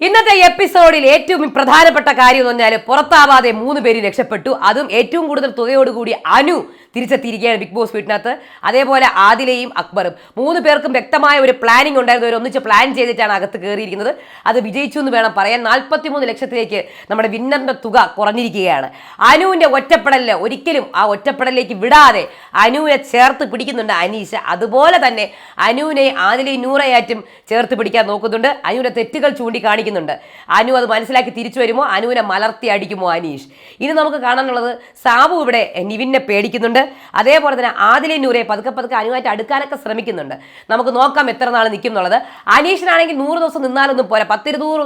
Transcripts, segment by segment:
ഇന്നത്തെ എപ്പിസോഡിൽ ഏറ്റവും പ്രധാനപ്പെട്ട കാര്യം എന്ന് പറഞ്ഞാൽ പുറത്താവാതെ മൂന്ന് പേര് രക്ഷപ്പെട്ടു. അതും ഏറ്റവും കൂടുതൽ തുകയോടുകൂടി അനു തിരിച്ചെത്തിയിരിക്കുകയാണ് ബിഗ് ബോസ് വീട്ടിനകത്ത്. അതേപോലെ ആദിലയും അക്ബറും. മൂന്ന് പേർക്കും വ്യക്തമായ ഒരു പ്ലാനിംഗ് ഉണ്ടായിരുന്നു. അവർ ഒന്നിച്ച് പ്ലാൻ ചെയ്തിട്ടാണ് അകത്ത് കയറിയിരിക്കുന്നത് അത് വിജയിച്ചു എന്ന് വേണം പറയാൻ. നാൽപ്പത്തിമൂന്ന് ലക്ഷത്തിലേക്ക് നമ്മുടെ വിന്നറിന്റെ തുക കുറഞ്ഞിരിക്കുകയാണ്. അനുവിന്റെ ഒറ്റപ്പെടലിൽ ഒരിക്കലും ആ ഒറ്റപ്പെടലിലേക്ക് വിടാതെ അനുവിനെ ചേർത്ത് പിടിക്കുന്നുണ്ട് അനീഷ. അതുപോലെ തന്നെ അനുവിനെ ആദിലയും നൂറയാറ്റും ചേർത്ത് പിടിക്കാൻ നോക്കുന്നുണ്ട്. അനുവിന്റെ തെറ്റുകൾ ചൂണ്ടിക്കാണിക്കുന്നുണ്ട്. അനു അത് മനസ്സിലാക്കി തിരിച്ചു വരുമോ? അനുവിനെ മലർത്തി അടിക്കുമോ അനീഷ്? ഇനി നമുക്ക് കാണാനുള്ളത് സാബു ഇവിടെ നിവിനെ പേടിക്കുന്നുണ്ട്. അതേപോലെ തന്നെ ആദിലി നൂറെ പതുക്കെ പതുക്കെ അനുവായിട്ട് അടുക്കാനൊക്കെ ശ്രമിക്കുന്നുണ്ട്. നമുക്ക് നോക്കാം എത്ര നാൾ നിൽക്കും എന്നുള്ളത്. അനീഷിനാണെങ്കിൽ നൂറ് ദിവസം നിന്നാലൊന്നും പോരാ. പത്തിരുന്നൂറ്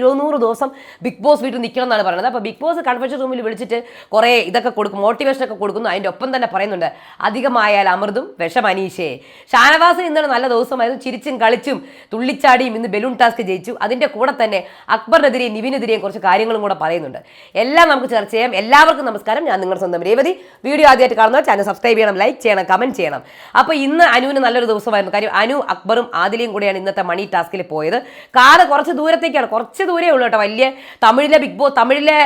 ഇരുന്നൂറ് ദിവസം ബിഗ് ബോസ് വീട്ടിൽ നിൽക്കണം എന്നാണ് പറയുന്നത്. അപ്പോൾ ബിഗ് ബോസ് കൺവെൻഷൻ റൂമിൽ വിളിച്ചിട്ട് കുറേ ഇതൊക്കെ കൊടുക്കും മോട്ടിവേഷനൊക്കെ കൊടുക്കുന്നു. അതിന്റെ ഒപ്പം തന്നെ പറയുന്നുണ്ട് അധികമായാൽ അമൃതും വിഷം അനീഷേ. ഷാനവാസിന് ഇന്നലെ നല്ല ദിവസമായിരുന്നു. ചിരിച്ചും കളിച്ചും തുള്ളിച്ചാടിയും ഇന്ന് ബലൂൺ ടാസ്ക് ജയിച്ചു. അതിന്റെ കൂടെ തന്നെ അക്ബറിനെതിരെയും നിവിനെതിരെയും കുറച്ച് കാര്യങ്ങളും കൂടെ പറയുന്നുണ്ട്. എല്ലാം നമുക്ക് ചർച്ച ചെയ്യാം. എല്ലാവർക്കും നമസ്കാരം. ഞാൻ നിങ്ങളുടെ സ്വന്തം രേവതി. വീഡിയോ ആദ്യമായിട്ട് കാണുന്നവർ ചാനൽ സബ്സ്ക്രൈബ് ചെയ്യണം ലൈക്ക് ചെയ്യണം കമന്റ് ചെയ്യണം. അപ്പോൾ ഇന്ന് അനുവിന് നല്ലൊരു ദിവസമായിരുന്നു. കാര്യം അനു അക്ബറും ആദിലയും കൂടെയാണ് ഇന്നത്തെ മണി ടാസ്കിൽ പോയത്. കാറ് കുറച്ച് ദൂരത്തേക്കാണ് കുറച്ച് ദൂരേ ഉള്ളൂ കേട്ടോ. വലിയ തമിഴിലെ ബിഗ് ബോസ് തമിഴിലെ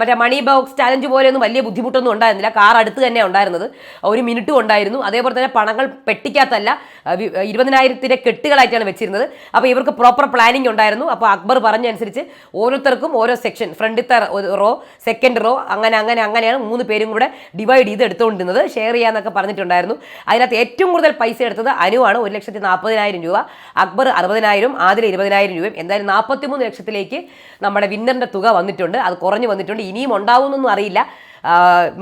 മറ്റേ മണി ബോക്സ് ചാലഞ്ച് പോലെയൊന്നും വലിയ ബുദ്ധിമുട്ടൊന്നും ഉണ്ടായിരുന്നില്ല. കാർ അടുത്ത് തന്നെ ഉണ്ടായിരുന്നത്. ഒരു മിനിറ്റും ഉണ്ടായിരുന്നു. അതേപോലെ തന്നെ പണങ്ങൾ പെട്ടിക്കകത്തല്ല ഇരുപതിനായിരത്തിന്റെ കെട്ടുകളായിട്ടാണ് വെച്ചിരുന്നത്. അപ്പോൾ ഇവർക്ക് പ്രോപ്പർ പ്ലാനിംഗ് ഉണ്ടായിരുന്നു. അപ്പോൾ അക്ബർ പറഞ്ഞനുസരിച്ച് ഓരോരുത്തർക്കും ഓരോ സെക്ഷൻ ഫ്രണ്ടിത്തെ റോ സെക്കൻഡ് റോ അങ്ങനെ അങ്ങനെ അങ്ങനെയാണ് മൂന്ന് പേരും കൂടെ ഡിവൈഡ് ചെയ്ത് എടുത്തുകൊണ്ടിരുന്നത് ഷെയർ ചെയ്യാന്നൊക്കെ പറഞ്ഞിട്ടുണ്ടായിരുന്നു. അതിനകത്ത് ഏറ്റവും കൂടുതൽ പൈസ എടുത്തത് അനുവാണ് ഒരു ലക്ഷത്തി നാൽപ്പതിനായിരം രൂപ. അക്ബർ അറുപതിനായിരം ആദിൽ ഇരുപതിനായിരം രൂപയും. എന്തായാലും നാൽപ്പത്തിമൂന്ന് ലക്ഷത്തിലേക്ക് നമ്മുടെ വിന്നറിന്റെ തുക വന്നിട്ടുണ്ട്. അത് കുറഞ്ഞു വന്നിട്ടുണ്ട്. ഇനിയും ഉണ്ടാവുമെന്നൊന്നും അറിയില്ല.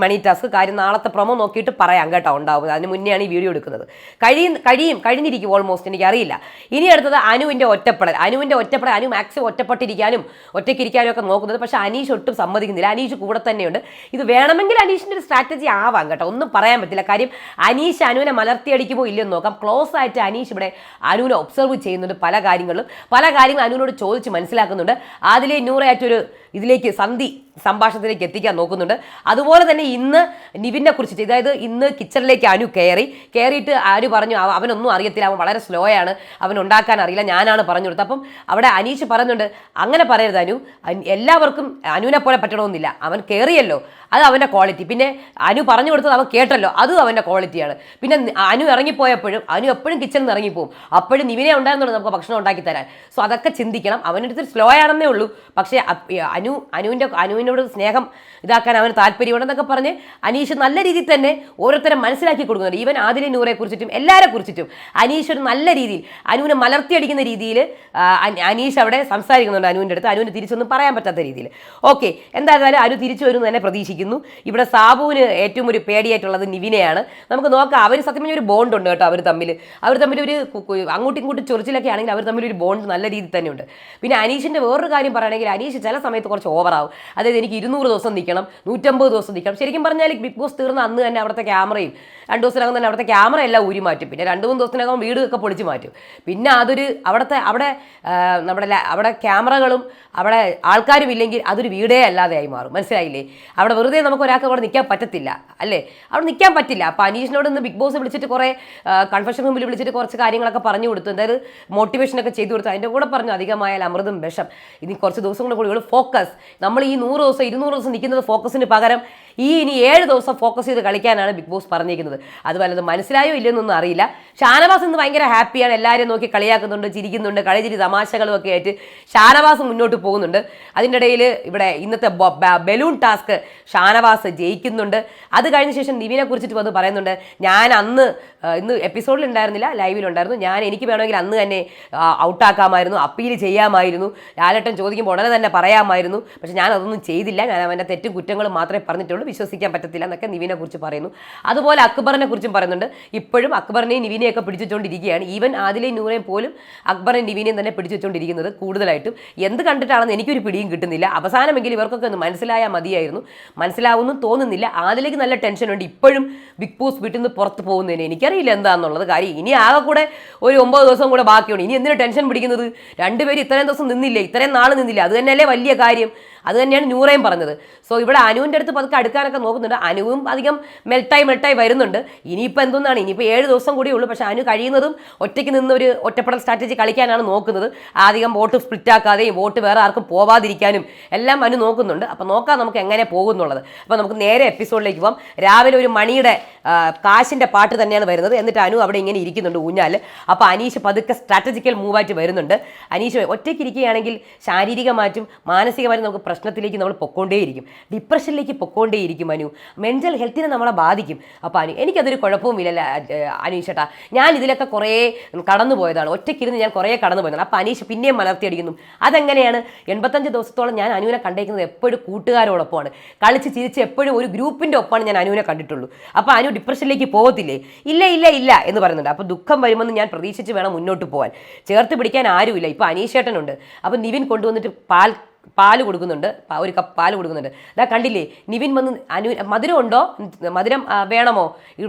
Money task. കാര്യം നാളത്തെ പ്രൊമോ നോക്കിയിട്ട് പറയാം കേട്ടോ ഉണ്ടാവും അതിന് മുന്നെയാണ് ഈ വീഡിയോ എടുക്കുന്നത്. കഴിയും കഴിയും കഴിഞ്ഞിരിക്കും ഓൾമോസ്റ്റ് എനിക്ക് അറിയില്ല ഇനി അടുത്തത് അനുവിന്റെ ഒറ്റപ്പെടൽ. അനുവിന്റെ ഒറ്റപ്പെടൽ അനു മാക്സിമം ഒറ്റപ്പെട്ടിരിക്കാനും ഒറ്റയ്ക്കിരിക്കാനും ഒക്കെ നോക്കുന്നത്. പക്ഷേ അനീഷ് ഒട്ടും സമ്മതിക്കുന്നില്ല. അനീഷ് കൂടെ തന്നെയുണ്ട്. ഇത് വേണമെങ്കിൽ അനീഷിന്റെ ഒരു സ്ട്രാറ്റജി ആവാം കേട്ടോ. ഒന്നും പറയാൻ പറ്റില്ല. കാര്യം അനീഷ് അനുവിനെ മലർത്തിയടിക്കുമോ ഇല്ലെന്ന് നോക്കാം. ക്ലോസ് ആയിട്ട് അനീഷ് ഇവിടെ അനുവിനെ ഒബ്സർവ് ചെയ്യുന്നുണ്ട് പല കാര്യങ്ങളും. പല കാര്യങ്ങളും അനുവിനോട് ചോദിച്ച് മനസ്സിലാക്കുന്നുണ്ട്. അതിലെ നൂറായിട്ടൊരു ഇതിലേക്ക് സന്ധി സംഭാഷണത്തിലേക്ക് എത്തിക്കാൻ നോക്കുന്നുണ്ട്. അതുപോലെ തന്നെ ഇന്ന് നിവിനെ കുറിച്ചിട്ട് അതായത് ഇന്ന് കിച്ചണിലേക്ക് അനു കയറി. കയറിയിട്ട് ആര് പറഞ്ഞു അവനൊന്നും അറിയത്തില്ല അവൻ വളരെ സ്ലോ ആണ്. അവൻ ഉണ്ടാക്കാൻ അറിയില്ല ഞാനാണ് പറഞ്ഞു കൊടുത്തത്. അപ്പം അവിടെ അനീഷ് പറയുന്നുണ്ട് അങ്ങനെ പറയരുത് അനു. എല്ലാവർക്കും അനുവിനെ പോലെ പറ്റണമെന്നില്ല. അവൻ കയറിയല്ലോ. അത് അവന്റെ ക്വാളിറ്റി പിന്നെ അനു പറഞ്ഞു കൊടുത്തത് അവൻ കേട്ടല്ലോ അതും അവന്റെ ക്വാളിറ്റിയാണ് പിന്നെ അനു ഇറങ്ങിപ്പോയപ്പോഴും അനു എപ്പോഴും കിച്ചണിൽ ഇറങ്ങിപ്പോവും. അപ്പോഴും നിവിനെ ഉണ്ടായിരുന്നുള്ളൂ നമുക്ക് ഭക്ഷണം ഉണ്ടാക്കി തരാൻ. സോ അതൊക്കെ ചിന്തിക്കണം. അവന്റെ അടുത്ത് സ്ലോ ആണെന്നേ ഉള്ളൂ. പക്ഷേ അനു അനുവിന്റെ അനുവിനോട് സ്നേഹം ഇതാക്കാൻ അവന് താല്പര്യമുണ്ടെന്നൊക്കെ പറഞ്ഞ് അനീഷ് നല്ല രീതിയിൽ തന്നെ ഓരോരുത്തരെ മനസ്സിലാക്കി കൊടുക്കുന്നുണ്ട്. ഈവൻ ആദിലെ നൂറെ കുറിച്ചിട്ടും എല്ലാവരെ കുറിച്ചിട്ടും. അനീഷ് ഒരു നല്ല രീതിയിൽ അനുവിനെ മലർത്തിയടിക്കുന്ന രീതിയിൽ അനീഷ് അവിടെ സംസാരിക്കുന്നുണ്ട് അനുവിന്റെ അടുത്ത്. അനുവിന് തിരിച്ചൊന്നും പറയാൻ പറ്റാത്ത രീതിയിൽ. ഓക്കെ എന്തായാലും അനു തിരിച്ചു വരുന്നു തന്നെ പ്രതീക്ഷിക്കുന്നു. ഇവിടെ സാബുവിന് ഏറ്റവും ഒരു പേടിയായിട്ടുള്ളത് നിവിനെയാണ്. നമുക്ക് നോക്കാം അവർ സത്യം ഒരു ബോണ്ട് ഉണ്ട് കേട്ടോ അവർ തമ്മിൽ അവർ തമ്മിൽ ഒരു അങ്ങോട്ടും ഇങ്ങോട്ടും ചൊറിച്ചിലൊക്കെ ആണെങ്കിൽ അവർ തമ്മിൽ ഒരു ബോണ്ട് നല്ല രീതിയിൽ തന്നെ ഉണ്ട് പിന്നെ അനീഷിന്റെ വേറൊരു കാര്യം പറയുകയാണെങ്കിൽ അനീഷ് ചില സമയത്ത് കുറച്ച് ഓവറാവും. അതായത് എനിക്ക് ഇരുന്നൂറ് ദിവസം നിൽക്കണം നൂറ്റമ്പത് ദിവസം നിൽക്കണം. ശരിക്കും പറഞ്ഞാൽ ബിഗ് ബോസ് തീർന്ന അന്ന് തന്നെ അവിടുത്തെ ക്യാമറയും രണ്ട് ദിവസത്തിനകം തന്നെ അവിടുത്തെ ക്യാമറ എല്ലാം ഊരി മാറ്റും. പിന്നെ രണ്ട് മൂന്ന് ദിവസത്തിനകം വീടൊക്കെ പൊളിച്ച് മാറ്റും. പിന്നെ അതൊരു അവിടുത്തെ അവിടെ നമ്മുടെ അവിടെ ക്യാമറകളും അവിടെ ആൾക്കാരും ഇല്ലെങ്കിൽ അതൊരു വീടേ അല്ലാതെയായി മാറും. മനസ്സിലായില്ലേ? അവിടെ വെറുതെ നമുക്ക് ഒരാൾക്ക് അവിടെ നിൽക്കാൻ പറ്റത്തില്ല അല്ലേ? അവിടെ നിൽക്കാൻ പറ്റില്ല. അപ്പോൾ അനീഷിനോട് ഇന്ന് ബിഗ് ബോസ് വിളിച്ചിട്ട് കുറേ കൺഫെഷൻ റൂമിൽ വിളിച്ചിട്ട് കുറച്ച് കാര്യങ്ങളൊക്കെ പറഞ്ഞു കൊടുത്തു. അതായത് മോട്ടിവേഷനൊക്കെ ചെയ്തു കൊടുത്തു. അതിന്റെ കൂടെ പറഞ്ഞു അധികമായാൽ അമൃതും വിഷം. ഇനി കുറച്ച് ദിവസങ്ങളുടെ കൂടി ഫോക്കസ് നമ്മൾ ഈ നൂറ് ദിവസം ഇരുന്നൂറ് ദിവസം നിൽക്കുന്നത് ഫോക്കസിന് പകരം ഈ ഇനി ഏഴ് ദിവസം ഫോക്കസ് ചെയ്ത് കളിക്കാനാണ് ബിഗ് ബോസ് പറഞ്ഞിരിക്കുന്നത്. അത് മനസ്സിലായോ ഇല്ലെന്നൊന്നും അറിയില്ല. ഷാനവാസ് ഇന്ന് ഭയങ്കര ഹാപ്പിയാണ് എല്ലാവരെയും നോക്കി കളിയാക്കുന്നുണ്ട് ചിരിക്കുന്നുണ്ട് കളിചിരി തമാശകളും ഒക്കെ ആയിട്ട് ഷാനവാസ് മുന്നോട്ട് പോകുന്നുണ്ട്. അതിന്റെ ഇടയിൽ ഇവിടെ ഇന്നത്തെ ബലൂൺ ടാസ്ക് ഷാനവാസ് ജയിക്കുന്നുണ്ട്. അത് കഴിഞ്ഞ ശേഷം നിവിനെ കുറിച്ചിട്ട് വന്ന് പറയുന്നുണ്ട്. ഞാൻ അന്ന് ഇന്ന് എപ്പിസോഡിൽ ഉണ്ടായിരുന്നില്ല ലൈവിലുണ്ടായിരുന്നു ഞാൻ എനിക്ക് വേണമെങ്കിൽ അന്ന് തന്നെ ഔട്ടാക്കാമായിരുന്നു അപ്പീൽ ചെയ്യാമായിരുന്നു. ലാലേട്ടൻ ചോദിക്കുമ്പോൾ ഉടനെ തന്നെ പറയാമായിരുന്നു. പക്ഷെ ഞാൻ അതൊന്നും ചെയ്തില്ല. ഞാൻ അവന്റെ തെറ്റും കുറ്റങ്ങളും മാത്രമേ പറഞ്ഞിട്ടുള്ളൂ. വിശ്വസിക്കാൻ പറ്റത്തില്ല എന്നൊക്കെ നിവിനെ കുറിച്ച് പറയുന്നു. അതുപോലെ അക്ബറിനെ കുറിച്ചും പറയുന്നുണ്ട്. ഇപ്പോഴും അക്ബറിനെയും നിവിനെയൊക്കെ പിടിച്ചുകൊണ്ടിരിക്കുകയാണ് ഈവൻ ആദിലെയും നൂറേയും പോലും അക്ബറിനെയും നിവിനെയും തന്നെ പിടിച്ചുവെച്ചുകൊണ്ടിരിക്കുന്നത് കൂടുതലായിട്ടും. എന്ത് കണ്ടിട്ടാണെന്ന് എനിക്കൊരു പിടിയും കിട്ടുന്നില്ല. അവസാനമെങ്കിലും ഇവർക്കൊക്കെ ഒന്ന് മനസ്സിലായാൽ മതിയായിരുന്നു. മനസ്സിലാവുമെന്നും തോന്നുന്നില്ല. ആദിലേക്ക് നല്ല ടെൻഷനുണ്ട് ഇപ്പോഴും ബിഗ് ബോസ് വീട്ടിൽ നിന്ന് പുറത്ത് പോകുന്നതിന് എനിക്കറിയില്ല എന്താണെന്നുള്ളത് കാര്യം. ഇനി ആകെ കൂടെ ഒരു ഒമ്പത് ദിവസം കൂടെ ബാക്കിയുണ്ട്. ഇനി എന്തിനു ടെൻഷൻ പിടിക്കുന്നത്? രണ്ടുപേരും ഇത്രയും ദിവസം നിന്നില്ലേ? ഇത്രയും നാൾ നിന്നില്ല? അത് തന്നെയല്ലേ വലിയ കാര്യം. അത് തന്നെയാണ് നൂറയും പറഞ്ഞത്. സോ ഇവിടെ അനുവിന്റെ അടുത്ത് പതുക്കെ അടുക്കാനൊക്കെ നോക്കുന്നുണ്ട്. അനുവും അധികം മെൽട്ടായി മെൽട്ടായി വരുന്നുണ്ട്. ഇനിയിപ്പോൾ എന്തോന്നാണ്? ഇനിയിപ്പോൾ ഏഴ് ദിവസം കൂടിയേ ഉള്ളൂ. പക്ഷേ അനു കഴിയുന്നതും ഒറ്റയ്ക്ക് നിന്ന് ഒരു ഒറ്റപ്പെടൽ സ്ട്രാറ്റജി കളിക്കാനാണ് നോക്കുന്നത്. അധികം വോട്ട് സ്പ്ലിറ്റ് ആക്കാതെയും വോട്ട് വേറെ ആർക്കും പോവാതിരിക്കാനും എല്ലാം അനു നോക്കുന്നുണ്ട്. അപ്പോൾ നോക്കാം നമുക്ക് എങ്ങനെ പോകുന്നുള്ളത്. അപ്പോൾ നമുക്ക് നേരെ എപ്പിസോഡിലേക്ക് പോകാം രാവിലെ ഒരു മണിയുടെ കാശിന്റെ പാട്ട് തന്നെയാണ് വരുന്നത്. എന്നിട്ട് അനു അവിടെ ഇങ്ങനെ ഇരിക്കുന്നുണ്ട് ഊഞ്ഞാൽ അപ്പോൾ അനീഷ് പതുക്കെ സ്ട്രാറ്റജിക്കൽ മൂവായിട്ട് വരുന്നുണ്ട്. അനീഷ് ഒറ്റയ്ക്ക് ഇരിക്കുകയാണെങ്കിൽ ശാരീരികമായിട്ടും മാനസികമായിട്ടും നമുക്ക് പ്രശ്നത്തിലേക്ക് നമ്മൾ പൊക്കോണ്ടേയിരിക്കും. ഡിപ്രഷനിലേക്ക് പൊക്കോണ്ടേയിരിക്കും അനു. മെന്റൽ ഹെൽത്തിനെ നമ്മളെ ബാധിക്കും. അപ്പോൾ അനു എനിക്കതൊരു കുഴപ്പവുമില്ലല്ല അനീഷേട്ടാ ഞാൻ ഇതിലൊക്കെ കുറേ കടന്നു പോയതാണ്. ഒറ്റയ്ക്കിരുന്ന് ഞാൻ കുറേ കടന്നു പോയതാണ്. അപ്പോൾ അനീഷ് പിന്നെയും മലർത്തിയടിക്കുന്നു അതെങ്ങനെയാണ്? എൺപത്തഞ്ച് ദിവസത്തോളം ഞാൻ അനുവിനെ കണ്ടേക്കുന്നത് എപ്പോഴും കൂട്ടുകാരോടൊപ്പമാണ്. കളിച്ച് ചിരിച്ച് എപ്പോഴും ഒരു ഗ്രൂപ്പിന്റെ ഒപ്പമാണ് ഞാൻ അനുവിനെ കണ്ടിട്ടുള്ളൂ. അപ്പോൾ അനു ഡിപ്രഷനിലേക്ക് പോകത്തില്ലേ? ഇല്ല ഇല്ല ഇല്ല എന്ന് പറയുന്നുണ്ട്. അപ്പോൾ ദുഃഖം വരുമെന്ന് ഞാൻ പ്രതീക്ഷിച്ച് വേണം മുന്നോട്ട് പോകാൻ ചേർത്ത് പിടിക്കാൻ ആരുമില്ല. ഇപ്പോൾ അനീഷേട്ടനുണ്ട് അപ്പോൾ നിവിൻ കൊണ്ടുവന്നിട്ട് പാൽ പാൽ കൊടുക്കുന്നുണ്ട്. ഒരു കപ്പ് പാൽ കൊടുക്കുന്നുണ്ട്. ഇതാ കണ്ടില്ലേ നിവിൻ വന്ന് അനു മധുരം ഉണ്ടോ? മധുരം വേണമോ?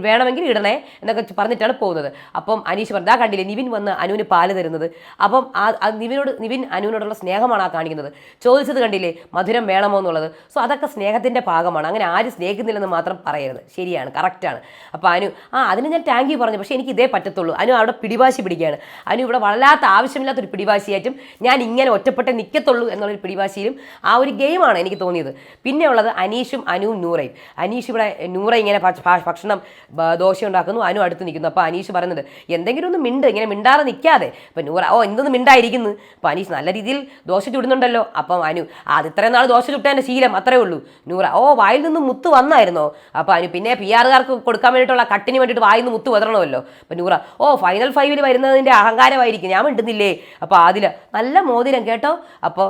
വേണമെങ്കിൽ ഇടണേ എന്നൊക്കെ പറഞ്ഞിട്ടാണ് പോകുന്നത്. അപ്പം അനീഷ് പറഞ്ഞു ഇതാ കണ്ടില്ലേ നിവിൻ വന്ന് അനുവിന് പാൽ തരുന്നത്. അപ്പം ആ നിവിനോട് നിവിൻ അനുവിനോടുള്ള സ്നേഹമാണ് ആ കാണിക്കുന്നത്. ചോദിച്ചത് കണ്ടില്ലേ മധുരം വേണമോ എന്നുള്ളത്? സോ അതൊക്കെ സ്നേഹത്തിന്റെ ഭാഗമാണ്. അങ്ങനെ ആരും സ്നേഹിക്കുന്നില്ലെന്ന് മാത്രം പറയരുത്. ശരിയാണ് കറക്റ്റാണ് അപ്പോൾ അനു ആ അതിന് ഞാൻ താങ്ക് യു പറഞ്ഞു. പക്ഷേ എനിക്ക് ഇതേ പറ്റത്തുള്ളൂ. അനു അവിടെ പിടിവാശി പിടിക്കുകയാണ്. അനു ഇവിടെ വളരാത്ത ആവശ്യമില്ലാത്തൊരു പിടിവാശിയായിട്ടും ഞാൻ ഇങ്ങനെ ഒറ്റപ്പെട്ടേ നിൽക്കത്തുള്ളൂ എന്നുള്ളൊരു പിടിവാശിയിലും ആ ഒരു ഗെയിമാണ് എനിക്ക് തോന്നിയത്. പിന്നെ ഉള്ളത് അനീഷും അനുവും നൂറയും. അനീഷ് ഇവിടെ നൂറ ഇങ്ങനെ ഭക്ഷണം ദോശ ഉണ്ടാക്കുന്നു അനു അടുത്ത് നിൽക്കുന്നു. അപ്പോൾ അനീഷ് പറയുന്നത് എന്തെങ്കിലും ഒന്ന് മിണ്ട് ഇങ്ങനെ മിണ്ടാതെ നിൽക്കാതെ. ഇപ്പം നൂറ ഓ എന്തൊന്ന് മിണ്ടായിരിക്കുന്നു. അപ്പോൾ അനീഷ് നല്ല രീതിയിൽ ദോശ ചുടുന്നുണ്ടല്ലോ. അപ്പം അനു അത് ഇത്രയും നാൾ ദോശ ചുട്ടതിന്റെ ശീലം അത്രേ ഉള്ളൂ. നൂറ ഓ വായിൽ നിന്ന് മുത്ത് വന്നായിരുന്നോ? അപ്പോൾ അനു പിന്നെ പി ആറുകാർക്ക് കൊടുക്കാൻ വേണ്ടിയിട്ടുള്ള കട്ടിന് വേണ്ടിയിട്ട് വായിൽ നിന്ന് മുത്ത് വതരണമല്ലോ അപ്പം നൂറ ഓ ഫൈനൽ ഫൈവിൽ വരുന്നതിന്റെ അഹങ്കാരമായിരിക്കും. ഞാൻ മിണ്ടുന്നില്ലേ? അപ്പോൾ അതിൽ നല്ല മോതിരം കേട്ടോ. അപ്പോൾ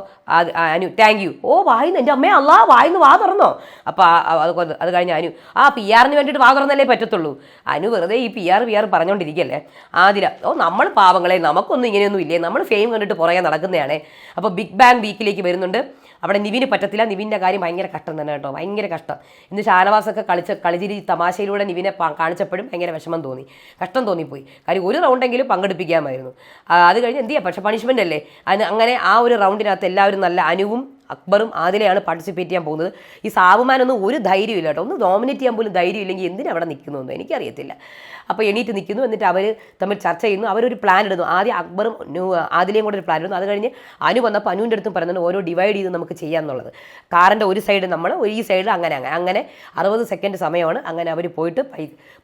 അനു. താങ്ക് യു ഓ വായിന്ന്. എന്റെ അമ്മേ അല്ലാ വായിന്ന് വാ തുറന്നോ. അപ്പോൾ അത് അത് കഴിഞ്ഞ് അനു. ആ പി ആറിന് വേണ്ടിയിട്ട് വാ തുറന്നല്ലേ പറ്റത്തുള്ളൂ. അനു വെറുതെ ഈ പി ആർ പി ആർ പറഞ്ഞുകൊണ്ടിരിക്കല്ലേ ആതിര. ഓ നമ്മൾ പാവങ്ങളെ നമുക്കൊന്നും ഇങ്ങനെയൊന്നും ഇല്ലേ? നമ്മൾ ഫെയിം കണ്ടിട്ട് പുറകെ നടക്കുന്നതാണേ അപ്പോൾ ബിഗ് ബാങ് വീക്കിലേക്ക് വരുന്നുണ്ട്. അവിടെ നിവിന് പറ്റത്തില്ല. നിവിന്റെ കാര്യം ഭയങ്കര കഷ്ടം തന്നെ കേട്ടോ. ഭയങ്കര കഷ്ടം. ഇന്ന് ഷാനവാസൊക്കെ കളിച്ച് കളിച്ചിരി തമാശയിലൂടെ നിവിനെ കാണിച്ചപ്പോഴും ഭയങ്കര വിഷമം തോന്നി. കഷ്ടം തോന്നിപ്പോയി. കാര്യം ഒരു റൗണ്ടെങ്കിലും പങ്കെടുപ്പിക്കാമായിരുന്നു. അത് കഴിഞ്ഞ് എന്ത് ചെയ്യാം? പക്ഷേ പണിഷ്മെന്റ് അല്ലേ? അതിന് അങ്ങനെ ആ ഒരു റൗണ്ടിനകത്ത് എല്ലാവരും നല്ല അനുവും അക്ബറും ആദിലെയാണ് പാർട്ടിസിപ്പേറ്റ് ചെയ്യാൻ പോകുന്നത്. ഈ സാബുമാനൊന്നും ഒരു ധൈര്യമില്ല കേട്ടോ. ഒന്ന് ഡോമിനേറ്റ് ചെയ്യാൻ പോലും ധൈര്യം ഇല്ലെങ്കിൽ എന്തിനാ അവിടെ നിൽക്കുന്നു എനിക്കറിയത്തില്ല. അപ്പോൾ എണീറ്റ് നിൽക്കുന്നു എന്നിട്ട് അവർ തമ്മിൽ ചർച്ച ചെയ്യുന്നു. അവരൊരു പ്ലാൻ ഇടുന്നു. ആദ്യം അക്ബറും ആദിലയും കൂടെ ഒരു പ്ലാൻ ഇടുന്നു. അത് കഴിഞ്ഞ് അനു വന്നപ്പോൾ അനുവിന്റെ അടുത്തും പറയുന്നുണ്ട് ഓരോ ഡിവൈഡ് ചെയ്ത് നമുക്ക് ചെയ്യാമെന്നുള്ളത്. കാറിന്റെ ഒരു സൈഡ് നമ്മൾ ഈ സൈഡ് അങ്ങനെ അങ്ങനെ. അങ്ങനെ അറുപത് സെക്കൻഡ് സമയമാണ്. അങ്ങനെ അവർ പോയിട്ട്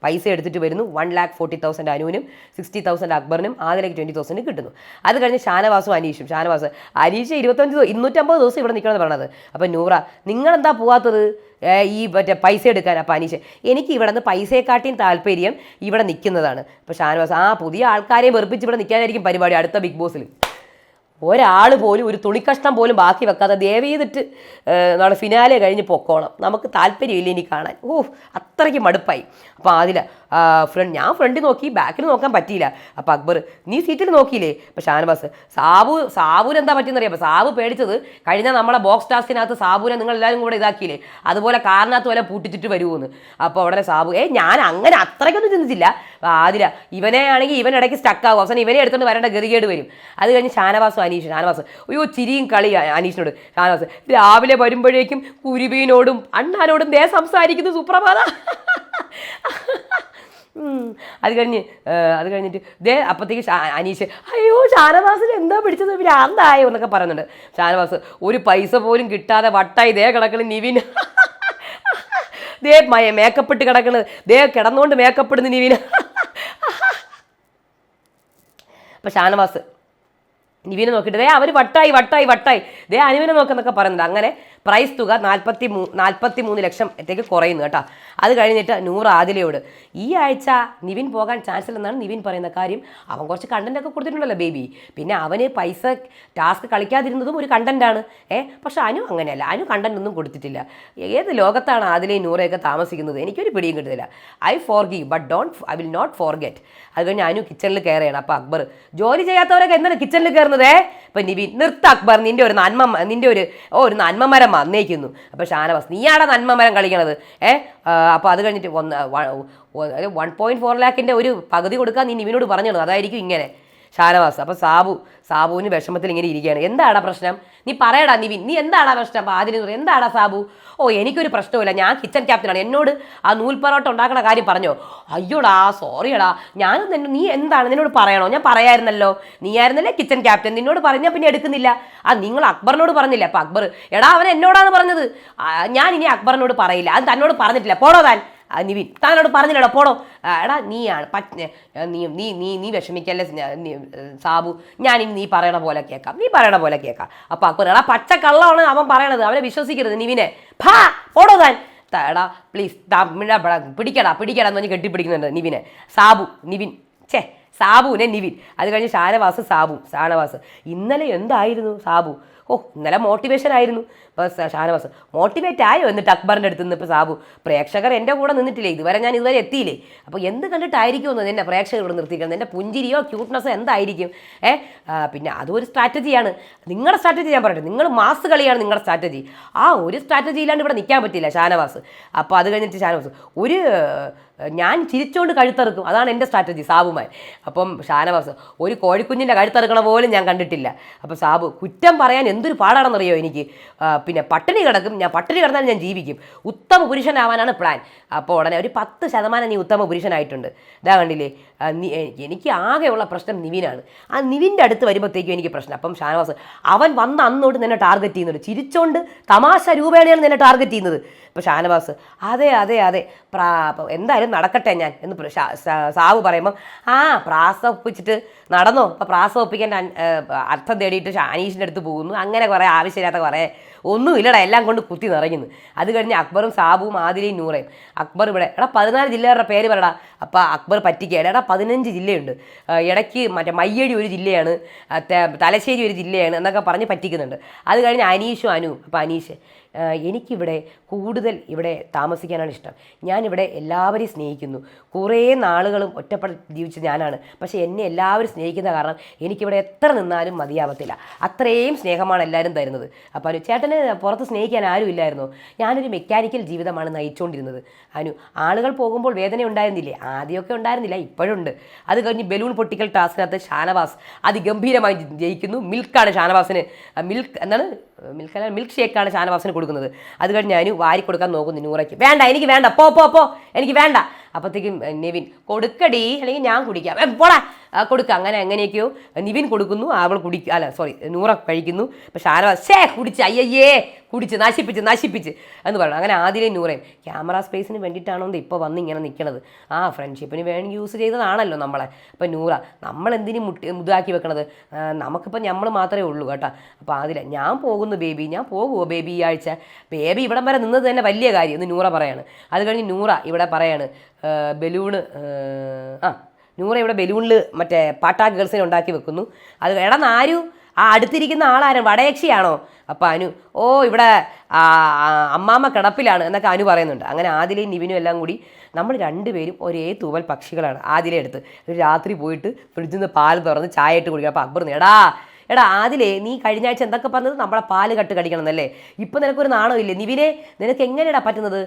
പൈസ എടുത്തിട്ട് വരുന്നു. വൺ ലാക്ക് ഫോർട്ടി തൗസൻഡ് അനുവിനും സിക്സ്റ്റി തൗസൻഡ് അക്ബറിനും ആദിലേക്ക് ട്വന്റി തൗസൻഡ് കിട്ടുന്നു. അത് കഴിഞ്ഞ് ഷാനവാസും അനീഷും. ഷാനവാസ് അനീഷ് ഇരുപത്തഞ്ച് ഇരുന്നൂറ്റമ്പത് ദിവസം ഇവിടെ നിൽക്കണമെന്ന് പറയണത് അപ്പോൾ നൂറ നിങ്ങളെന്താ പോവാത്തത്? ഈ മറ്റേ പൈസ എടുക്കാൻ. അപ്പം അനീഷ് എനിക്ക് ഇവിടെ നിന്ന് പൈസയെക്കാട്ടിയും താല്പര്യം ഇവിടെ നിൽക്കുന്നതാണ്. അപ്പോൾ ഷാനവാസ് ആ പുതിയ ആൾക്കാരെ വെറുപ്പിച്ച് ഇവിടെ നിൽക്കാനായിരിക്കും പരിപാടി അടുത്ത ബിഗ് ബോസിൽ ഒരാൾ പോലും ഒരു തുണിക്കഷ്ണം പോലും ബാക്കി വെക്കാതെ ദയവ് ചെയ്തിട്ട് നമ്മുടെ ഫിനാലെ കഴിഞ്ഞ് പൊക്കോണം. നമുക്ക് താല്പര്യമില്ല ഇനി കാണാൻ. ഓ അത്രയ്ക്ക് മടുപ്പായി. അപ്പോൾ അതില ഫ്രണ്ട് ഞാൻ ഫ്രണ്ടിൽ നോക്കി ബാക്കിൽ നോക്കാൻ പറ്റിയില്ല. അപ്പോൾ അക്ബർ നീ സീറ്റിൽ നോക്കിയില്ലേ? അപ്പോൾ ഷാനവാസ് സാബു സാബുവിന് എന്താ പറ്റിയെന്നറിയാം. അപ്പോൾ സാബു പേടിച്ചത് കഴിഞ്ഞ നമ്മളെ ബോക്സ് ടാസ്കിനകത്ത് സാബുവിനെ നിങ്ങൾ എല്ലാവരും കൂടെ ഇതാക്കിയില്ലേ? അതുപോലെ കാറിനകത്ത് വല്ല പൂട്ടിച്ചിട്ട് വരുമെന്ന് അപ്പോൾ ഉടനെ സാബു ഏ ഞാൻ അങ്ങനെ അത്രയ്ക്കൊന്നും ചിന്തിച്ചില്ല. ആതിര ഇവനെ ആണെങ്കിൽ ഇവൻ ഇടയ്ക്ക് സ്റ്റക്ക് ആകും അവസാനം ഇവനെ എടുത്തുകൊണ്ട് വരേണ്ട ഗതികേട് വരും. അത് കഴിഞ്ഞ് ഷാനവാസും അനീഷ് ഷാനവാസ് അയ്യോ ചിരിയും കളി അനീഷിനോട്. ഷാനവാസ് രാവിലെ വരുമ്പോഴേക്കും കുരുവീനോടും അണ്ണാനോടും ദേ സംസാരിക്കുന്നു സുപ്രഭാത. അത് കഴിഞ്ഞ് അത് കഴിഞ്ഞിട്ട് ദേ അപ്പത്തേക്ക് അനീഷ് അയ്യോ ഷാനവാസിന് എന്താ പിടിച്ചത്? ഭ്രാന്തായോ എന്നൊക്കെ പറയുന്നുണ്ട്. ഷാനവാസ് ഒരു പൈസ പോലും കിട്ടാതെ വട്ടായി ദേ കിടക്കണ നിവിൻ. ദേ മയ മേക്കപ്പ് ഇട്ട് കിടക്കണത് ദേ കിടന്നുകൊണ്ട് മേക്കപ്പ് ഇടുന്ന നിവിൻ. അപ്പം ഷാനവാസ് നിവിനെ നോക്കിയിട്ട് ദേ അവർ വട്ടായി വട്ടായി വട്ടായി. ദേ അനുവിനെ നോക്കുന്നൊക്കെ പറയുന്നുണ്ട്. അങ്ങനെ പ്രൈസ് തുക നാൽപ്പത്തി മൂ നാൽപ്പത്തി മൂന്ന് ലക്ഷം എത്തേക്ക് കുറയുന്നു കേട്ടോ. അത് കഴിഞ്ഞിട്ട് നൂറ് ആദിലയോട്. ഈ ആഴ്ച നിവിൻ പോകാൻ ചാൻസ് ഇല്ലെന്നാണ് നിവിൻ പറയുന്ന കാര്യം. അവൻ കുറച്ച് കണ്ടന്റൊക്കെ കൊടുത്തിട്ടുണ്ടല്ലോ ബേബി പിന്നെ അവന് പൈസ ടാസ്ക് കളിക്കാതിരുന്നതും ഒരു കണ്ടന്റാണ് ഏ പക്ഷേ അനു അങ്ങനെയല്ല. അനു കണ്ടന്റ് ഒന്നും കൊടുത്തിട്ടില്ല. ഏത് ലോകത്താണ് ആദിലയും നൂറയൊക്കെ താമസിക്കുന്നത്? എനിക്കൊരു പിടിയും കിട്ടുന്നില്ല. I forgive but don't I will not forget അത് കഴിഞ്ഞ് അനു കിച്ചണിൽ കയറുകയാണ്. അപ്പോൾ അക്ബർ ജോലി ചെയ്യാത്തവരൊക്കെ എന്താണ് കിച്ചണിൽ കയറുന്നത്? ഇപ്പം നിവിൻ നിർത്ത അക്ബർ നിന്റെ ഒരു നന്മ നിന്റെ ഒരു ഓ ഒരു നന്മമരം വന്നേക്കുന്നു. അപ്പോൾ ഷാനവാസ് നീയാടാ നന്മമരം കളിക്കണത്? ഏ അപ്പോൾ അത് കഴിഞ്ഞിട്ട് വൺ പോയിന്റ് ഫോർ ലാക്കിന്റെ ഒരു പകുതി കൊടുക്കാൻ നീ നിവിനോട് പറഞ്ഞു അതായിരിക്കും ഇങ്ങനെ. ഷാനവാസ്. അപ്പോൾ സാബു സാബുവിന് വിഷമത്തിൽ ഇങ്ങനെ ഇരിക്കുകയാണ്. എന്താടാ പ്രശ്നം? നീ പറയടാ നിവിൻ. നീ എന്താടാ പ്രശ്നം? ആദ്യം എന്താടാ സാബു? ഓ എനിക്കൊരു പ്രശ്നമില്ല ഞാൻ കിച്ചൺ ക്യാപ്റ്റനാണ് എന്നോട് ആ നൂൽ ഉണ്ടാക്കണ കാര്യം പറഞ്ഞോ? അയ്യോടാ സോറിയടാ ഞാൻ നീ എന്താണ് നിന്നോട് പറയണോ? ഞാൻ പറയായിരുന്നല്ലോ. നീ ആയിരുന്നല്ലേ കിച്ചൺ ക്യാപ്റ്റൻ നിന്നോട് പറഞ്ഞാൽ പിന്നെ എടുക്കുന്നില്ല. ആ നിങ്ങൾ അക്ബറിനോട് പറഞ്ഞില്ല? അപ്പം അക്ബർ എടാ അവൻ എന്നോടാണ് പറഞ്ഞത്. ഞാൻ ഇനി അക്ബറിനോട് പറയില്ല. അത് തന്നോട് പറഞ്ഞിട്ടില്ല. പോടോ താൻ. നിവിൻ താനോട് പറഞ്ഞില്ലടോ പോടോ. എടാ നീയാണ് നീ നീ നീ നീ വിഷമിക്കല്ലേ സാബു? ഞാനിനി നീ പറയണ പോലെ കേൾക്കാം. നീ പറയണ പോലെ കേൾക്കാം. അപ്പൊ അക്ബർ എടാ പച്ച കള്ളമാണ് അവൻ പറയണത്. അവനെ വിശ്വസിക്കരുത് നിവിനെ. ഭാ പോടോ താൻ. എടാ പ്ലീസ് പിടിക്കടാ പിടിക്കടാ എന്ന് കെട്ടിപ്പിടിക്കുന്നുണ്ട് നിവിനെ. സാബു നിവിൻ. ചേ സാബുവിനെ നിവിൻ. അത് കഴിഞ്ഞ് ഷാനവാസ് സാബു ഷാനവാസ്. ഇന്നലെ എന്തായിരുന്നു സാബു? ഓ ഇന്നലെ മോട്ടിവേഷൻ ആയിരുന്നു. ഇപ്പോൾ ഷാനവാസ് മോട്ടിവേറ്റ് ആയോ എന്നിട്ട് അക്ബറിന്റെ അടുത്ത് നിന്ന് ഇപ്പോൾ സാബു? പ്രേക്ഷകർ എന്റെ കൂടെ നിന്നിട്ടില്ലേ? ഇതുവരെ ഞാൻ ഇതുവരെ എത്തിയില്ലേ? അപ്പോൾ എന്ത് കണ്ടിട്ടായിരിക്കുമെന്ന് എന്നെ പ്രേക്ഷകർ ഇവിടെ നിർത്തിക്കുന്നത് എന്റെ പുഞ്ചിരിയോ ക്യൂട്ട്നെസ്സോ എന്തായിരിക്കും? ഏ? പിന്നെ അതും ഒരു സ്ട്രാറ്റജിയാണ് നിങ്ങളുടെ സ്ട്രാറ്റജി ഞാൻ പറയട്ടെ. നിങ്ങൾ മാസ് കളിയാണ് നിങ്ങളുടെ സ്ട്രാറ്റജി ആ ഒരു സ്ട്രാറ്റജി ഇല്ലാണ്ട് ഇവിടെ നിൽക്കാൻ പറ്റില്ല ഷാനവാസ് അപ്പോൾ അത് കഴിഞ്ഞിട്ട് ഷാനവാസ് ഒരു ഞാൻ ചിരിച്ചുകൊണ്ട് കഴുത്തറുക്കും. അതാണ് എന്റെ സ്ട്രാറ്റജി സാബുമാൻ അപ്പം ഷാനവാസ് ഒരു കോഴിക്കുഞ്ഞിന്റെ കഴുത്തറുക്കണ പോലും ഞാൻ കണ്ടിട്ടില്ല. അപ്പോൾ സാബു കുറ്റം പറയാൻ എന്തൊരു പാടാണെന്നറിയോ എനിക്ക്? പിന്നെ പട്ടിണി കിടക്കും. ഞാൻ പട്ടിണി കിടന്നാൽ ഞാൻ ജീവിക്കും. ഉത്തമ പുരുഷനാവാനാണ് പ്ലാൻ അപ്പോൾ ഉടനെ ഒരു പത്ത് ശതമാനം നീ ഉത്തമ പുരുഷനായിട്ടുണ്ട്. ഇതാ കണ്ടില്ലേ? എനിക്ക് ആകെയുള്ള പ്രശ്നം നിവിനാണ്. ആ നിവിന്റെ അടുത്ത് വരുമ്പോഴത്തേക്കും എനിക്ക് പ്രശ്നം. അപ്പം ഷാനവാസ് അവൻ വന്ന അന്നോട് നിന്നെ ടാർഗറ്റ് ചെയ്യുന്നുണ്ട്. ചിരിച്ചോണ്ട് തമാശ രൂപേണയാണ് നിന്നെ ടാർഗറ്റ് ചെയ്യുന്നത്. ഇപ്പോൾ ഷാനവാസ് അതെ അതെ അതെ. പ്രാ അപ്പോൾ എന്തായാലും നടക്കട്ടെ ഞാൻ എന്ന് സാവ് പറയുമ്പം ആ പ്രാസ ഒപ്പിച്ചിട്ട് നടന്നോ? അപ്പോൾ പ്രാസ ഒപ്പിക്കാൻ അൻ- ഏ, അർത്ഥം തേടിയിട്ട് അനീഷിന്റെ അടുത്ത് പോകുന്നു. അങ്ങനെ കുറേ ആവശ്യമില്ലാത്ത കുറേ ഒന്നും ഇല്ലടാ എല്ലാം കൊണ്ട് കുത്തി നിറയുന്നു. അത് കഴിഞ്ഞ് അക്ബറും സാബുവും ആദിലയും നൂറയും. അക്ബർ ഇവിടെ എടാ പതിനാല് ജില്ലകളുടെ പേര് പറടാ. അപ്പോൾ അക്ബർ പറ്റിക്കുകയാണ് എടാ പതിനഞ്ച് ജില്ലയുണ്ട്. ഇടയ്ക്ക് മറ്റേ മയ്യടി ഒരു ജില്ലയാണ് തലശ്ശേരി ഒരു ജില്ലയാണ് എന്നൊക്കെ പറഞ്ഞ് പറ്റിക്കുന്നുണ്ട്. അത് കഴിഞ്ഞ് അനീഷും അനുവും അപ്പോൾ അനീഷ്. എനിക്കിവിടെ കൂടുതൽ ഇവിടെ താമസിക്കാനാണ് ഇഷ്ടം. ഞാനിവിടെ എല്ലാവരെയും സ്നേഹിക്കുന്നു. കുറേ നാളുകളും ഒറ്റപ്പെട്ട് ജീവിച്ച ഞാനാണ്. പക്ഷേ എന്നെ എല്ലാവരും സ്നേഹിക്കുന്ന കാരണം എനിക്കിവിടെ എത്ര നിന്നാലും മതിയാവത്തില്ല. അത്രയും സ്നേഹമാണ് എല്ലാവരും തരുന്നത്. അപ്പോൾ അനു ചേട്ടന് പുറത്ത് സ്നേഹിക്കാൻ ആരും ഇല്ലായിരുന്നു. ഞാനൊരു മെക്കാനിക്കൽ ജീവിതമാണ് നയിച്ചുകൊണ്ടിരുന്നത് അനു ആളുകൾ പോകുമ്പോൾ വേദന ഉണ്ടായിരുന്നില്ലേ? ആദ്യമൊക്കെ ഉണ്ടായിരുന്നില്ല ഇപ്പോഴുണ്ട്. അത് കഴിഞ്ഞ് ബലൂൺ പൊട്ടിക്കൽ ടാസ്കിനകത്ത് ഷാനവാസ് അതിഗംഭീരമായി ജയിക്കുന്നു. മിൽക്കാണ് ഷാനവാസിന്. മിൽക്ക് എന്താണ്? മിൽക്ക് അല്ല മിൽക്ക് ഷേക്കാണ് ഷാനവാസിന് കൊടുക്കുന്നത്. അത് കഴിഞ്ഞ് ഞാൻ വാരി കൊടുക്കാൻ നോക്കുന്നു നൂറയ്ക്ക്. വേണ്ട എനിക്ക് വേണ്ട. പോ പോ പോ. എനിക്ക് വേണ്ട. അപ്പോഴത്തേക്കും നെവിൻ കൊടുക്കടി അല്ലെങ്കിൽ ഞാൻ കുടിക്കാം. പോടാ. കൊടുക്കുക അങ്ങനെ എങ്ങനെയൊക്കെയോ നിവിൻ കൊടുക്കുന്നു അവൾ കുടിക്കുക അല്ല സോറി നൂറ കഴിക്കുന്നു. പക്ഷെ ഷാനവാസ് ഷേ കുടിച്ച് അയ്യയ്യേ കുടിച്ച് നശിപ്പിച്ച് നശിപ്പിച്ച് എന്ന് പറയണം അങ്ങനെ ആദ്യം നൂറയും. ക്യാമറ സ്പേസിന് വേണ്ടിയിട്ടാണോ ഇപ്പോൾ വന്ന് ഇങ്ങനെ നിൽക്കണത് ആ ഫ്രണ്ട്ഷിപ്പിന് വേണ്ടി യൂസ് ചെയ്തതാണല്ലോ നമ്മളെ. അപ്പം നൂറ നമ്മൾ എന്തിനും മുട്ടി മുതാക്കി വെക്കണത്? നമുക്കിപ്പോൾ നമ്മൾ മാത്രമേ ഉള്ളൂ കേട്ടോ. അപ്പോൾ അതില ഞാൻ പോകുന്നു ബേബി ഞാൻ പോകുമോ ബേബി ഈ ആഴ്ച? ബേബി ഇവിടം വരെ നിന്നത് തന്നെ വലിയ കാര്യം എന്ന് നൂറ പറയാണ്. അത് കഴിഞ്ഞ് നൂറ ഇവിടെ പറയാണ് ബലൂണ് ആ നൂറ ഇവിടെ ബലൂണിൽ മറ്റേ പാട്ടാ ഗേൾസിനെ ഉണ്ടാക്കി വെക്കുന്നു. അത് എടാ നാരു ആ അടുത്തിരിക്കുന്ന ആളാരും? വടയക്ഷിയാണോ? അപ്പം അനു ഓ ഇവിടെ അമ്മാമ്മ കിടപ്പിലാണ് എന്നൊക്കെ അനു പറയുന്നുണ്ട്. അങ്ങനെ ആദിലയും നിവിനും എല്ലാം കൂടി നമ്മൾ രണ്ടുപേരും ഒരേ തൂവൽ പക്ഷികളാണ് ആദിലെ അടുത്ത്. ഒരു രാത്രി പോയിട്ട് ഫ്രിഡ്ജിൽ നിന്ന് പാൽ തുറന്ന് ചായ ഇട്ട് കുടിക്കുക. അപ്പം അക്ബർ എടാ എടാ ആദിലേ നീ കഴിഞ്ഞ ആഴ്ച എന്തൊക്കെ പറഞ്ഞത്? നമ്മളെ പാൽ കട്ട് കടിക്കണം എന്നല്ലേ? ഇപ്പം നിനക്കൊരു നാണോ ഇല്ലേ? നിവിനെ നിനക്ക് എങ്ങനെയാടാ പറ്റുന്നത്?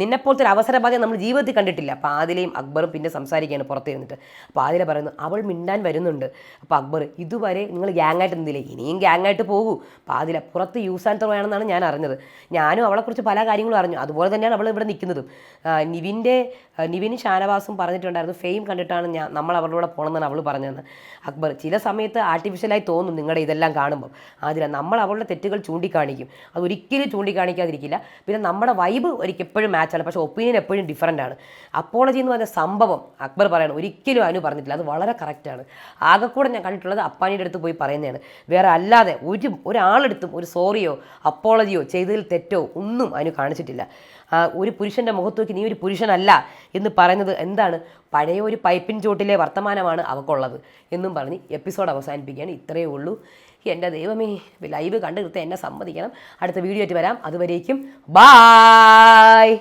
നിന്നെപ്പോലത്തെ ഒരു അവസരബാധ നമ്മൾ ജീവിതത്തിൽ കണ്ടിട്ടില്ല. അപ്പോൾ ആദിലയും അക്ബറും പിന്നെ സംസാരിക്കുകയാണ് പുറത്ത് ഇരുന്നിട്ട്. അപ്പോൾ ആദില പറയുന്നു അവൾ മിണ്ടാൻ വരുന്നുണ്ട്. അപ്പോൾ അക്ബർ ഇതുവരെ നിങ്ങൾ ഗ്യാങ്ങായിട്ട് നിന്നില്ലേ? ഇനിയും ഗ്യാങ്ങായിട്ട് പോകൂ. അപ്പോൾ ആദില പുറത്ത് യൂസ് ആൻഡ് ആണെന്നാണ് ഞാൻ അറിഞ്ഞത്. ഞാനും അവളെക്കുറിച്ച് പല കാര്യങ്ങളും അറിഞ്ഞു. അതുപോലെ തന്നെയാണ് അവൾ ഇവിടെ നിൽക്കുന്നതും. നിവിന്റെ നിവിനും ഷാനവാസും പറഞ്ഞിട്ടുണ്ടായിരുന്നു ഫെയിം കണ്ടിട്ടാണ് ഞാൻ നമ്മൾ അവളുടെ കൂടെ പോകണമെന്നാണ് അവൾ പറഞ്ഞതെന്ന്. അക്ബർ ചില സമയത്ത് ആർട്ടിഫിഷ്യലായി തോന്നും നിങ്ങളുടെ ഇതെല്ലാം കാണുമ്പോൾ അതിന് നമ്മൾ അവളുടെ തെറ്റുകൾ ചൂണ്ടിക്കാണിക്കും. അതൊരിക്കലും ചൂണ്ടിക്കാണിക്കാതിരിക്കില്ല. പിന്നെ നമ്മുടെ വൈബ് ഒരിക്കൽ എപ്പോഴും മാച്ചാണ് പക്ഷേ ഒപ്പീനിയൻ എപ്പോഴും ഡിഫറന്റ് ആണ്. അപ്പോളജി എന്ന് പറഞ്ഞ സംഭവം അക്ബർ പറയണം. ഒരിക്കലും അനു പറഞ്ഞിട്ടില്ല. അത് വളരെ കറക്റ്റാണ് ആകെക്കൂടെ ഞാൻ കണ്ടിട്ടുള്ളത് അപ്പാനിയുടെ അടുത്ത് പോയി പറയുന്നതാണ്. വേറെ അല്ലാതെ ഒരു ഒരാളെടുത്തും ഒരു സോറിയോ അപ്പോളജിയോ ചെയ്തതിൽ തെറ്റോ ഒന്നും അനു കാണിച്ചിട്ടില്ല. ഒരു പുരുഷന്റെ മുഖത്ത് നോക്കി നീ ഒരു പുരുഷനല്ല എന്ന് പറയുന്നത് എന്താണ്? പഴയ ഒരു പൈപ്പിൻ ചോട്ടിലെ വർത്തമാനമാണ് അവക്കുള്ളത് എന്നും പറഞ്ഞ് എപ്പിസോഡ് അവസാനിപ്പിക്കുകയാണ്. ഇത്രയേ ഉള്ളൂ. എന്റെ ദൈവമേ ലൈവ് കണ്ടു എന്നെ സമ്മതിക്കണം. അടുത്ത വീഡിയോ ആയിട്ട് വരാം. അതുവരേക്കും ബായ്